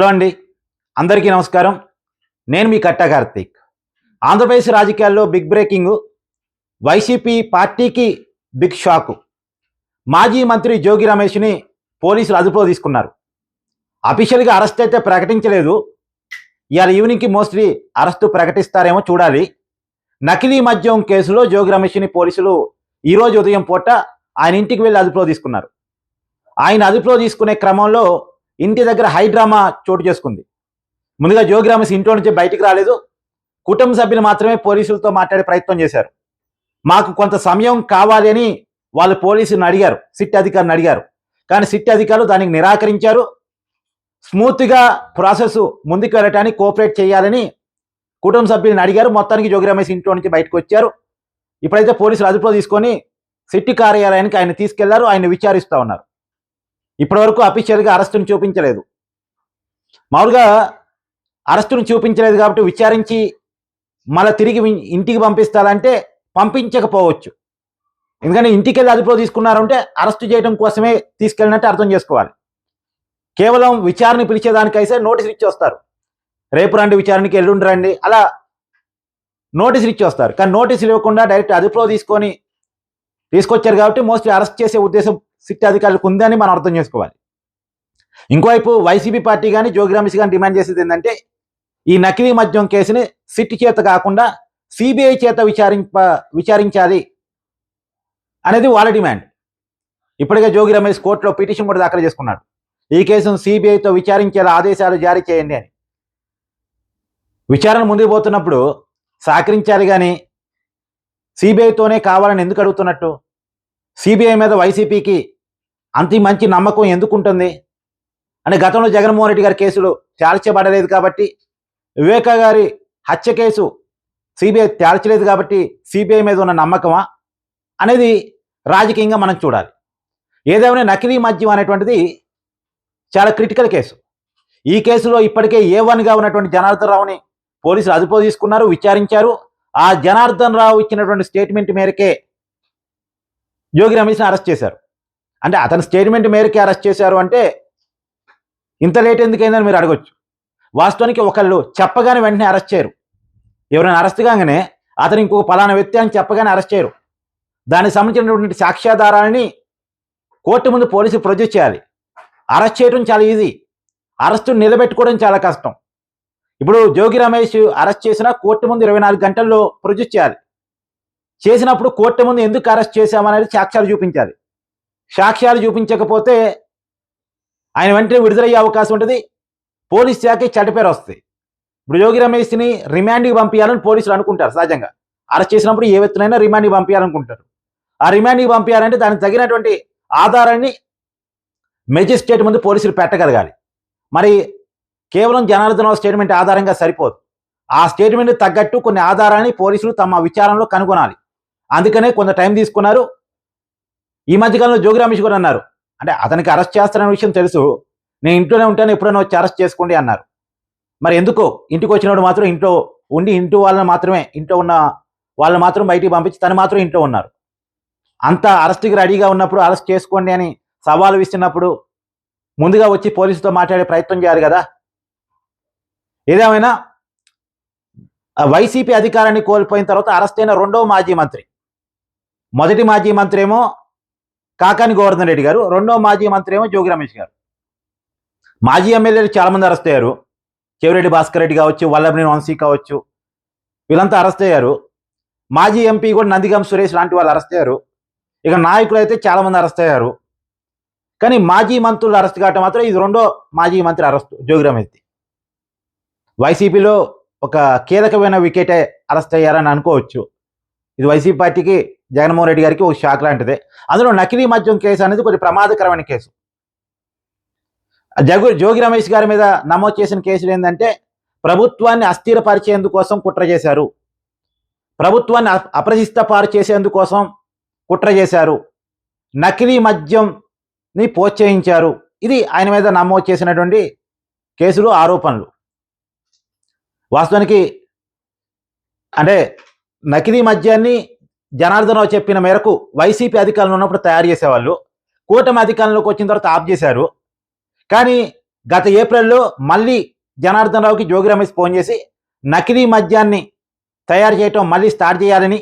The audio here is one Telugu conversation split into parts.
హలో అండి. అందరికీ నమస్కారం. నేను మీ కట్ట కార్తీక్. ఆంధ్రప్రదేశ్ రాజకీయాల్లో బిగ్ బ్రేకింగ్ వైసీపీ పార్టీకి బిగ్ షాకు. మాజీ మంత్రి జోగి రమేష్ని పోలీసులు అదుపులో తీసుకున్నారు. అఫీషియల్గా అరెస్ట్ అయితే ప్రకటించలేదు. ఇవాళ ఈవినింగ్కి మోస్ట్లీ అరెస్టు ప్రకటిస్తారేమో చూడాలి. నకిలీ మద్యం కేసులో జోగి రమేష్ని పోలీసులు ఈరోజు ఉదయం పూట ఆయన ఇంటికి వెళ్ళి అదుపులో తీసుకున్నారు. ఆయన అదుపులో తీసుకునే క్రమంలో ఇంటి దగ్గర హైడ్రామా చోటు చేసుకుంది. ముందుగా జోగి రమేష్ ఇంట్లో నుంచి బయటికి రాలేదు. కుటుంబ సభ్యులు మాత్రమే పోలీసులతో మాట్లాడే ప్రయత్నం చేశారు. మాకు కొంత సమయం కావాలి అని వాళ్ళు పోలీసుని అడిగారు. సిట్ అధికారిని అడిగారు. కానీ సిట్ అధికారులు దానికి నిరాకరించారు. స్మూత్గా ప్రాసెస్ ముందుకు వెళ్ళటానికి కోఆపరేట్ చేయాలని కుటుంబ సభ్యులను అడిగారు. మొత్తానికి జోగి రమేష్ ఇంట్లో నుంచి బయటకు వచ్చారు. ఇప్పుడైతే పోలీసులు అదుపులో తీసుకొని సిట్టి కార్యాలయానికి ఆయన తీసుకెళ్ళారు. ఆయన విచారిస్తూ ఉన్నారు. ఇప్పటివరకు అఫీషియల్గా అరెస్టును చూపించలేదు. మామూలుగా అరెస్టును చూపించలేదు కాబట్టి విచారించి మళ్ళీ తిరిగి ఇంటికి పంపిస్తారంటే పంపించకపోవచ్చు. ఎందుకంటే ఇంటికి వెళ్ళి అదుపులో తీసుకున్నారంటే అరెస్ట్ చేయడం కోసమే తీసుకెళ్ళినట్టు అర్థం చేసుకోవాలి. కేవలం విచారణ పిలిచేదానికైతే నోటీసులు ఇచ్చి వస్తారు రేపు రండి విచారణకి ఎల్లుండి రండి అలా నోటీసులు ఇచ్చి వస్తారు కానీ నోటీసులు ఇవ్వకుండా డైరెక్ట్ అదుపులో తీసుకొని తీసుకొచ్చారు కాబట్టి మోస్ట్లీ అరెస్ట్ చేసే ఉద్దేశం సిట్ అధికారులకు ఉందని మనం అర్థం చేసుకోవాలి. ఇంకోవైపు వైసీపీ పార్టీ కానీ జోగి రమేష్ కానీ డిమాండ్ చేసేది ఏంటంటే ఈ నకిలీ మద్యం కేసుని సిట్ చేత కాకుండా సిబిఐ చేత విచారింప విచారించాలి అనేది వాళ్ళ డిమాండ్. ఇప్పటికే జోగి రమేష్ కోర్టులో పిటిషన్ కూడా దాఖలు చేసుకున్నాడు. ఈ కేసును సిబిఐతో విచారించేలా ఆదేశాలు జారీ చేయండి అని. విచారణ ముందుకు పోతున్నప్పుడు సహకరించాలి కానీ సిబిఐతోనే కావాలని ఎందుకు అడుగుతున్నట్టు? సిబిఐ మీద వైసీపీకి అంత మంచి నమ్మకం ఎందుకు ఉంటుంది అంటే గతంలో జగన్మోహన్ రెడ్డి గారి కేసులు తేల్చబడలేదు కాబట్టి వివేకా గారి హత్య కేసు సిబిఐ తేల్చలేదు కాబట్టి సిబిఐ మీద ఉన్న నమ్మకమా? అనేది రాజకీయంగా మనం చూడాలి. ఏదేమైనా నకిలీ మద్యం అనేటువంటిది చాలా క్రిటికల్ కేసు. ఈ కేసులో ఇప్పటికే ఏ వన్గా ఉన్నటువంటి జనార్దన్ రావుని పోలీసులు అదుపు తీసుకున్నారు విచారించారు. ఆ జనార్దన్ రావు ఇచ్చినటువంటి స్టేట్మెంట్ మేరకే యోగి రమేష్ని అరెస్ట్ చేశారు. అంటే అతని స్టేట్మెంట్ మేరకే అరెస్ట్ చేశారు అంటే ఇంత లేట్ ఎందుకైందని మీరు అడగొచ్చు. వాస్తవానికి ఒకళ్ళు చెప్పగానే వెంటనే అరెస్ట్ చేయరు. ఎవరైనా అరెస్ట్ కాగానే అతను ఇంకొక పలానా వ్యక్తి అని చెప్పగానే అరెస్ట్ చేయరు. దానికి సంబంధించినటువంటి సాక్ష్యాధారాలని కోర్టు ముందు పోలీసులు ప్రొడ్యూస్ చేయాలి. అరెస్ట్ చేయడం చాలా ఈజీ. అరెస్టు నిలబెట్టుకోవడం చాలా కష్టం. ఇప్పుడు జోగి రమేష్ అరెస్ట్ చేసినా కోర్టు ముందు ఇరవై నాలుగు గంటల్లో ప్రొడ్యూస్ చేయాలి. చేసినప్పుడు కోర్టు ముందు ఎందుకు అరెస్ట్ చేశామనేది సాక్ష్యాలు చూపించాలి. సాక్ష్యాలు చూపించకపోతే ఆయన వెంటనే విడుదలయ్యే అవకాశం ఉంటుంది. పోలీస్ శాఖకి చెడ్డ పేరు వస్తుంది. ఇప్పుడు యోగి రమేష్ని రిమాండ్కి పంపించాలని పోలీసులు అనుకుంటారు సహజంగా. అరెస్ట్ చేసినప్పుడు ఏ వ్యక్తులైనా రిమాండ్కి పంపించాలనుకుంటారు ఆ రిమాండ్కి పంపించాలంటే దానికి తగినటువంటి ఆధారాన్ని మెజిస్ట్రేట్ ముందు పోలీసులు పెట్టగలగాలి. మరి కేవలం జనార్దన్ స్టేట్మెంట్ ఆధారంగా సరిపోదు. ఆ స్టేట్మెంట్ తగ్గట్టు కొన్ని ఆధారాన్ని పోలీసులు తమ విచారణలో కనుగొనాలి. అందుకనే కొంత టైం తీసుకున్నారు. ఈ మధ్యకాలంలో జోగి రమేష్ కూడా అన్నారు. అంటే అతనికి అరెస్ట్ చేస్తారనే విషయం తెలుసు. నేను ఇంట్లోనే ఉంటాను ఎప్పుడైనా వచ్చి అరెస్ట్ చేసుకోండి అన్నారు. మరి ఎందుకో? ఇంటికి వచ్చినప్పుడు మాత్రం ఇంట్లో ఉండి ఇంటి వాళ్ళని మాత్రమే ఇంట్లో ఉన్న వాళ్ళని మాత్రం బయటికి పంపించి తను మాత్రం ఇంట్లో ఉన్నారు. అంత అరెస్ట్కి రెడీగా ఉన్నప్పుడు అరెస్ట్ చేసుకోండి అని సవాలు విస్తున్నప్పుడు ముందుగా వచ్చి పోలీసుతో మాట్లాడే ప్రయత్నం చేయాలి కదా? ఏదేమైనా వైసీపీ అధికారాన్ని కోల్పోయిన తర్వాత అరెస్ట్ అయిన రెండవ మాజీ మంత్రి. మొదటి మాజీ మంత్రి ఏమో కాకాని గోవర్ధన్ రెడ్డి గారు రెండో మాజీ మంత్రి ఏమో జోగి రమేష్ గారు. మాజీ ఎమ్మెల్యేలు చాలామంది అరెస్ట్ అయ్యారు. చెవిరెడ్డి భాస్కర్ రెడ్డి కావచ్చు వల్లభని వంశీ కావచ్చు వీళ్ళంతా అరెస్ట్ అయ్యారు. మాజీ ఎంపీ కూడా నందిగం సురేష్ లాంటి వాళ్ళు అరెస్ట్ అయ్యారు. ఇక నాయకులు అయితే చాలా మంది అరెస్ట్ అయ్యారు. కానీ మాజీ మంత్రులు అరెస్ట్ కావటం మాత్రం ఇది రెండో మాజీ మంత్రి అరెస్ట్ జోగి రమేష్ వైసీపీలో ఒక కీలకమైన వికెటే అరెస్ట్ అయ్యారని అనుకోవచ్చు. ఇది వైసీపీ పార్టీకి జగన్మోహన్ రెడ్డి గారికి ఒక షాక్ లాంటిదే. అందులో నకిలీ మద్యం కేసు అనేది కొద్ది ప్రమాదకరమైన కేసు. జగు జోగి రమేష్ గారి మీద నమోదు చేసిన కేసులు ఏంటంటే ప్రభుత్వాన్ని అస్థిరపరిచేందుకోసం కుట్ర చేశారు. ప్రభుత్వాన్ని అ- అప్రతిష్టపారు చేసేందుకోసం కుట్ర చేశారు. నకిలీ మద్యంని ప్రోత్సహించారు. ఇది ఆయన మీద నమోదు చేసినటువంటి కేసులు ఆరోపణలు. వాస్తవానికి అంటే నకిలీ మద్యాన్ని జనార్దన్ రావు చెప్పిన మేరకు వైసీపీ అధికారంలో ఉన్నప్పుడు తయారు చేసేవాళ్ళు. కూటమి అధికారంలోకి వచ్చిన తర్వాత ఆఫ్ చేశారు. కానీ గత ఏప్రిల్లో మళ్ళీ జనార్దన్ రావుకి జోగి రమేష్ ఫోన్ చేసి నకిలీ మద్యాన్ని తయారు చేయటం మళ్ళీ స్టార్ట్ చేయాలని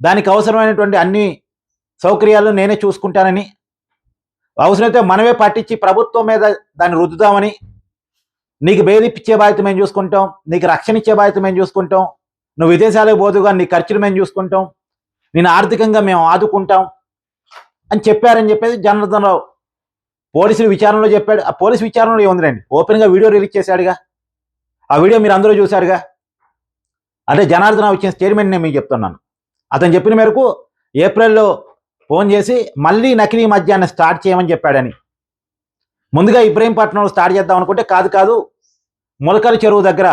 దానికి అవసరమైనటువంటి అన్ని సౌకర్యాలు నేనే చూసుకుంటానని అవసరమైతే మనమే పట్టించి ప్రభుత్వం మీద దాన్ని రుద్దుదామని నీకు బేదిప్పించే బాధ్యత మేము చూసుకుంటాం నీకు రక్షణ ఇచ్చే బాధ్యత మేము చూసుకుంటాం నువ్వు విదేశాలకు పోదుగా నీ ఖర్చులు మేము చూసుకుంటాం. నేను ఆర్థికంగా మేము ఆదుకుంటాం అని చెప్పారని చెప్పేసి జనార్దన్ రావు. పోలీసులు విచారణలో చెప్పాడు. ఆ పోలీసు విచారణలో ఏముందిలేండి? ఓపెన్గా వీడియో రిలీజ్ చేశాడుగా. ఆ వీడియో మీరు అందరూ చూశారుగా అంటే జనార్దన్ రావు ఇచ్చిన స్టేట్మెంట్ నేను మీకు చెప్తున్నాను. అతను చెప్పిన మేరకు ఏప్రిల్లో ఫోన్ చేసి మళ్ళీ నకిలీ మద్యాన్ని స్టార్ట్ చేయమని చెప్పాడని. ముందుగా ఇబ్రహీంపట్నంలో స్టార్ట్ చేద్దాం అనుకుంటే కాదు కాదు ములకల చెరువు దగ్గర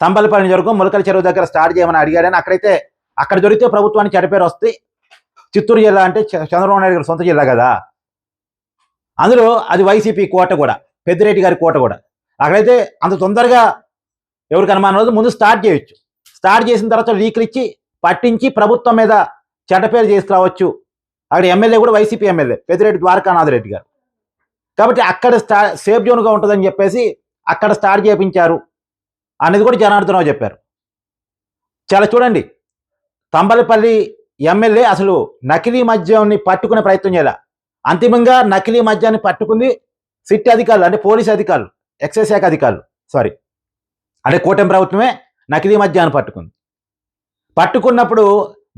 తంబలపల్లి వరకు ములకల చెరువు దగ్గర స్టార్ట్ చేయమని అడిగాడని అక్కడైతే అక్కడ దొరికితే ప్రభుత్వానికి చెడపేరు వస్తే చిత్తూరు జిల్లా అంటే చ- చంద్రబాబు నాయుడు గారి సొంత జిల్లా కదా. అందులో అది వైసీపీ కోట కూడా పెద్దిరెడ్డి గారి కోట కూడా. అక్కడైతే అంత తొందరగా ఎవరికి అనుమానం లేదు ముందు స్టార్ట్ చేయొచ్చు. స్టార్ట్ చేసిన తర్వాత లీకులు ఇచ్చి పట్టించి ప్రభుత్వం మీద చెడ్డపేరు చేసుకురావచ్చు అక్కడ ఎమ్మెల్యే కూడా వైసీపీ ఎమ్మెల్యే పెద్దిరెడ్డి ద్వారకానాథ్ రెడ్డి గారు. కాబట్టి అక్కడ స్టా సేఫ్ జోన్గా ఉంటుందని చెప్పేసి అక్కడ స్టార్ట్ చేయించారు. అనేది కూడా జనార్దనరావు చెప్పారు. చాలా చూడండి తంబలపల్లి ఎమ్మెల్యే అసలు నకిలీ మద్యాన్ని పట్టుకునే ప్రయత్నం చేయాల? అంతిమంగా నకిలీ మద్యాన్ని పట్టుకుంది సిట్ అధికారులు అంటే పోలీస్ అధికారులు ఎక్సైజ్ శాఖ అధికారులు సారీ అంటే కూటమి ప్రభుత్వమే నకిలీ మద్యాన్ని పట్టుకుంది. పట్టుకున్నప్పుడు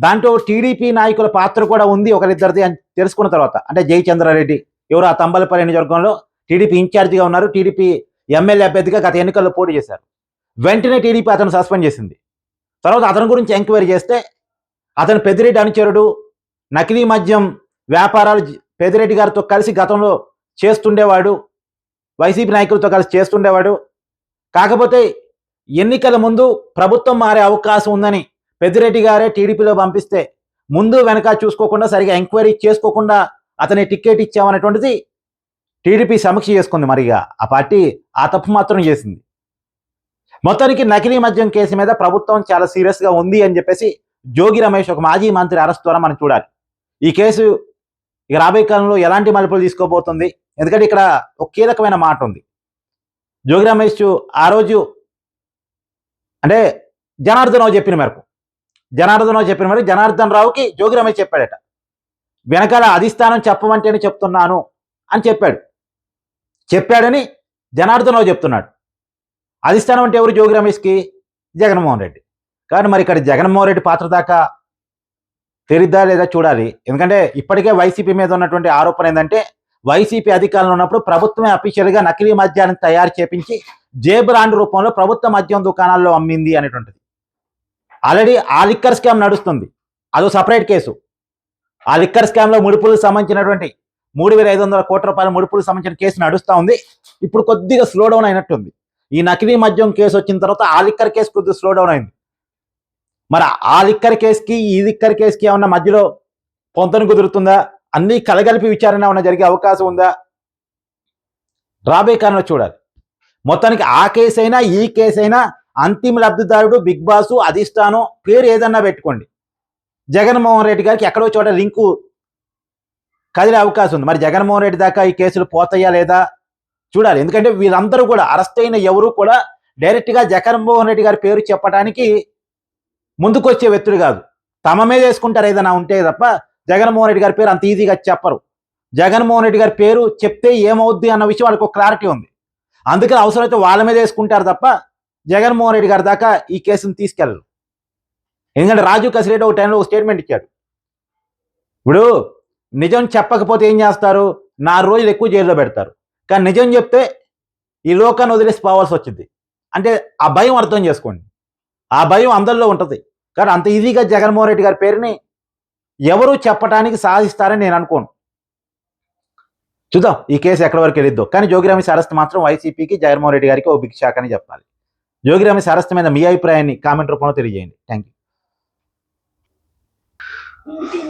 దాంట్లో టీడీపీ నాయకుల పాత్ర కూడా ఉంది ఒకరిద్దరిది అని తెలుసుకున్న తర్వాత. అంటే జయచంద్రారెడ్డి ఎవరు ఆ తంబలపల్లి నియోజకవర్గంలో టీడీపీ ఇన్ఛార్జిగా ఉన్నారు టీడీపీ ఎమ్మెల్యే అభ్యర్థిగా గత ఎన్నికల్లో పోటీ చేశారు. వెంటనే టీడీపీ అతను సస్పెండ్ చేసింది. తర్వాత అతని గురించి ఎంక్వైరీ చేస్తే అతను పెద్దిరెడ్డి అనుచరుడు నకిలీ మద్యం వ్యాపారాలు పెద్దిరెడ్డి గారితో కలిసి గతంలో చేస్తుండేవాడు వైసీపీ నాయకులతో కలిసి చేస్తుండేవాడు. కాకపోతే ఎన్నికల ముందు ప్రభుత్వం మారే అవకాశం ఉందని పెద్దిరెడ్డి గారే టీడీపీలో పంపిస్తే ముందు వెనక చూసుకోకుండా సరిగా ఎంక్వైరీ చేసుకోకుండా అతని టికెట్ ఇచ్చామనేటువంటిది టీడీపీ సమీక్ష చేసుకుంది మరిగా. ఆ పార్టీ ఆ తప్పు మాత్రం చేసింది. మొత్తానికి నకిలీ మద్యం కేసు మీద ప్రభుత్వం చాలా సీరియస్గా ఉంది అని చెప్పేసి జోగి రమేష్ ఒక మాజీ మంత్రి అరెస్ట్ ద్వారా మనం చూడాలి. ఈ కేసు ఇక రాబోయే కాలంలో ఎలాంటి మలుపులు తీసుకోబోతుంది? ఎందుకంటే ఇక్కడ ఒక కీలకమైన మాట ఉంది. జోగి రమేష్ ఆ రోజు అంటే జనార్దన్ రావు చెప్పిన మేరకు జనార్దన్ చెప్పిన మేరకు జనార్దన్ రావుకి జోగి రమేష్ చెప్పాడట. వెనకాల అధిష్టానం చెప్పమంటేనే చెప్తున్నాను అని చెప్పాడు. చెప్పాడని జనార్దనరావు చెప్తున్నాడు. అధిష్టానం అంటే ఎవరు? జోగి రమేష్కి జగన్మోహన్ రెడ్డి. కానీ మరి ఇక్కడ జగన్మోహన్ రెడ్డి పాత్ర దాకా తెరిద్దా లేదా చూడాలి. ఎందుకంటే ఇప్పటికే వైసీపీ మీద ఉన్నటువంటి ఆరోపణ ఏంటంటే వైసీపీ అధికారంలో ఉన్నప్పుడు ప్రభుత్వమే అఫీషియల్గా నకిలీ మద్యాన్ని తయారు చేపించి జే బ్రాండ్ రూపంలో ప్రభుత్వ మద్యం దుకాణాల్లో అమ్మింది అనేటువంటిది. ఆల్రెడీ ఆ లిక్కర్ స్కామ్ నడుస్తుంది. అదో సపరేట్ కేసు. ఆ లిక్కర్ స్కామ్లో ముడుపులకు సంబంధించినటువంటి మూడు వేల ఐదు వందల కోట్ల రూపాయల ముడుపులకు సంబంధించిన కేసు నడుస్తూ ఉంది. ఇప్పుడు కొద్దిగా స్లో డౌన్ అయినట్టుంది. ఈ నకిలీ మద్యం కేసు వచ్చిన తర్వాత ఆ లిక్కర్ కేసు కొద్దిగా స్లో డౌన్ అయింది. మరి ఆ లిక్కర్ కేసుకి ఈ లిక్కర్ కేసుకి ఏమన్నా మధ్యలో పొంతను కుదురుతుందా? అన్నీ కలగలిపి విచారణ ఏమన్నా జరిగే అవకాశం ఉందా? రాబోయే కాలంలో చూడాలి. మొత్తానికి ఆ కేసు అయినా ఈ కేసు అయినా అంతిమ లబ్ధిదారుడు బిగ్ బాస్ అధిష్టానం పేరు ఏదన్నా పెట్టుకోండి. జగన్మోహన్ రెడ్డి గారికి ఎక్కడో చోట లింకు కదిలే అవకాశం ఉంది. మరి జగన్మోహన్ రెడ్డి దాకా ఈ కేసులు పోతాయా లేదా? చూడాలి. ఎందుకంటే వీళ్ళందరూ కూడా అరెస్ట్ అయిన ఎవరు కూడా డైరెక్ట్గా జగన్మోహన్ రెడ్డి గారి పేరు చెప్పడానికి ముందుకొచ్చే వ్యక్తులు కాదు. తమ మీద వేసుకుంటారు ఏదైనా ఉంటే తప్ప జగన్మోహన్ రెడ్డి గారి పేరు అంత ఈజీగా చెప్పరు. జగన్మోహన్ రెడ్డి గారి పేరు చెప్తే ఏమవుద్ది అన్న విషయం వాళ్ళకు ఒక క్లారిటీ ఉంది. అందుకని అవసరమైతే వాళ్ళ మీద వేసుకుంటారు తప్ప జగన్మోహన్ రెడ్డి గారి దాకా ఈ కేసును తీసుకెళ్ళరు. ఎందుకంటే రాజు కసిరెడ్డి ఒక టైంలో ఒక స్టేట్మెంట్ ఇచ్చాడు. ఇప్పుడు నిజం చెప్పకపోతే ఏం చేస్తారు? నాలుగు రోజులు ఎక్కువ జైల్లో పెడతారు. కానీ నిజం చెప్తే ఈ లోకాన్ని వదిలేసి పోవాల్సి వచ్చింది. అంటే ఆ భయం అర్థం చేసుకోండి. ఆ భయం అందరిలో ఉంటుంది. కానీ అంత ఈజీగా జగన్మోహన్ రెడ్డి గారి పేరుని ఎవరు చెప్పడానికి సాధిస్తారని నేను అనుకోను. చూద్దాం ఈ కేసు ఎక్కడి వరకు వెళ్ళిద్దో. కానీ జోగిరామి సరస్సు మాత్రం వైసీపీకి జగన్మోహన్ రెడ్డి గారికి ఓ బిగ్ షాక్ అని చెప్పాలి. జోగిరామి రమేష్ మీద మీ అభిప్రాయాన్ని కామెంట్ రూపంలో తెలియజేయండి. Thank you